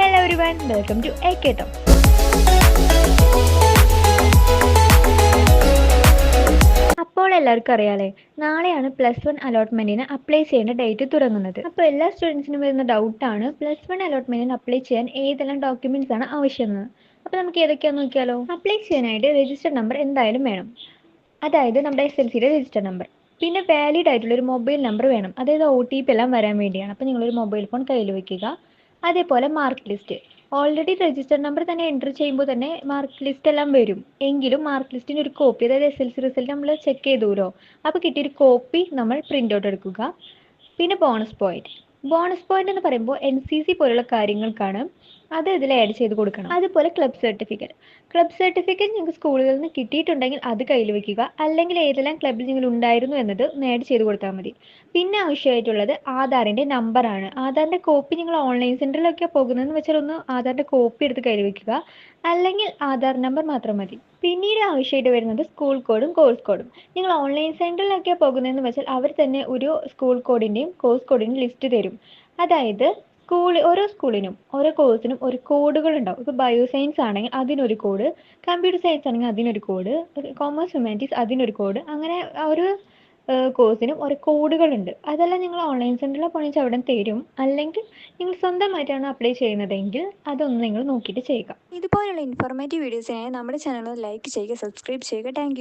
Hello everyone welcome to a കേട്ടോ അപ്പോൾ എല്ലാവർക്കും അറിയാലേ നാളെയാണ് പ്ലസ് വൺ അലോട്ട്മെന്റിന് അപ്ലൈ ചെയ്യേണ്ട ഡേറ്റ് തുടങ്ങുന്നത്. അപ്പോൾ എല്ലാ സ്റ്റുഡൻസിനും വരുന്ന ഡൗട്ടാണ് പ്ലസ് വൺ അലോട്ട്മെന്റിന് അപ്ലൈ ചെയ്യാൻ ഏതെല്ലാം ഡോക്യുമെന്റ്സ് ആണ് ആവശ്യമെന്ന്. അപ്പോൾ നമുക്ക് ഏതൊക്കെയാണെന്ന് നോക്കിയാലോ? അപ്ലൈ ചെയ്യാനായിട്ട് രജിസ്റ്റർ നമ്പർ എന്തായാലും വേണം. അതായത് നമ്മുടെ എസ് എൽ സിയുടെ രജിസ്റ്റർ നമ്പർ പിന്നെ വാലിഡ് ആയിട്ടുള്ള ഒരു മൊബൈൽ നമ്പർ വേണം. അതായത് ഒ ടി പി എല്ലാം വരാൻ വേണ്ടിയാണ്. അപ്പോൾ നിങ്ങളൊരു മൊബൈൽ ഫോൺ കയ്യിൽ വെക്കുക. അതേപോലെ mark list already register number തന്നെ എന്റർ ചെയ്യുമ്പോൾ തന്നെ മാർക്ക് ലിസ്റ്റ് എല്ലാം വരും. എങ്കിലും മാർക്ക് ലിസ്റ്റിന്റെ ഒരു കോപ്പി അതായത് എസ് എൽ സി റിസൾട്ട് നമ്മൾ ചെക്ക് ചെയ്തുല്ലോ. അപ്പോൾ കിട്ടിയൊരു കോപ്പി നമ്മൾ പ്രിന്റ് ഔട്ട് എടുക്കുക. പിന്നെ ബോണസ് പോയിന്റ് ബോണസ് പോയിന്റ് എന്ന് പറയുമ്പോൾ എൻ സി സി പോലുള്ള കാര്യങ്ങൾക്കാണ് അത് ഇതിൽ ആഡ് ചെയ്ത് കൊടുക്കണം. അതുപോലെ ക്ലബ് സർട്ടിഫിക്കറ്റ് ക്ലബ് സർട്ടിഫിക്കറ്റ് നിങ്ങൾക്ക് സ്കൂളുകളിൽ നിന്ന് കിട്ടിയിട്ടുണ്ടെങ്കിൽ അത് കയ്യിൽ വെക്കുക. അല്ലെങ്കിൽ ഏതെല്ലാം ക്ലബ്ബിൽ നിങ്ങൾ ഉണ്ടായിരുന്നു എന്നത് ആഡ് ചെയ്ത് കൊടുത്താൽ മതി. പിന്നെ ആവശ്യമായിട്ടുള്ളത് ആധാറിന്റെ നമ്പറാണ് ആധാറിന്റെ കോപ്പി നിങ്ങൾ ഓൺലൈൻ സെന്ററിലൊക്കെ പോകുന്നതെന്ന് വെച്ചാൽ ഒന്ന് ആധാറിന്റെ കോപ്പി എടുത്ത് കയ്യിൽ വെക്കുക. അല്ലെങ്കിൽ ആധാർ നമ്പർ മാത്രം മതി. പിന്നീട് ആവശ്യമായിട്ട് വരുന്നത് സ്കൂൾ കോഡും കോഴ്സ് കോഡും നിങ്ങൾ ഓൺലൈൻ സെന്ററിലൊക്കെ പോകുന്നതെന്ന് വെച്ചാൽ അവർ തന്നെ ഒരു സ്കൂൾ കോഡിന്റെയും കോഴ്സ് കോഡിന്റെയും ലിസ്റ്റ് തരും. അതായത് സ്കൂൾ ഓരോ സ്കൂളിനും ഓരോ കോഴ്സിനും ഒരു കോഡുകൾ ഉണ്ടാവും ഇപ്പോൾ ബയോ സയൻസ് ആണെങ്കിൽ അതിനൊരു കോഡ് കമ്പ്യൂട്ടർ സയൻസ് ആണെങ്കിൽ അതിനൊരു കോഡ് കോമേഴ്സ് ഹ്യൂമാനിറ്റീസ് അതിനൊരു കോഡ് അങ്ങനെ ഒരു കോഴ്സിനും ഓരോ കോഡുകളുണ്ട് അതെല്ലാം നിങ്ങൾ ഓൺലൈൻ സെന്ററിൽ പോകണമെങ്കിൽ അവിടെ തരും. അല്ലെങ്കിൽ നിങ്ങൾ സ്വന്തമായിട്ടാണ് അപ്ലൈ ചെയ്യുന്നതെങ്കിൽ അതൊന്ന് നിങ്ങൾ നോക്കിയിട്ട് ചെയ്യുക. ഇതുപോലുള്ള ഇൻഫോർമേറ്റീവ് വീഡിയോസിനായി നമ്മുടെ ചാനൽ ലൈക്ക് ചെയ്യുക സബ്സ്ക്രൈബ് ചെയ്യുക. താങ്ക്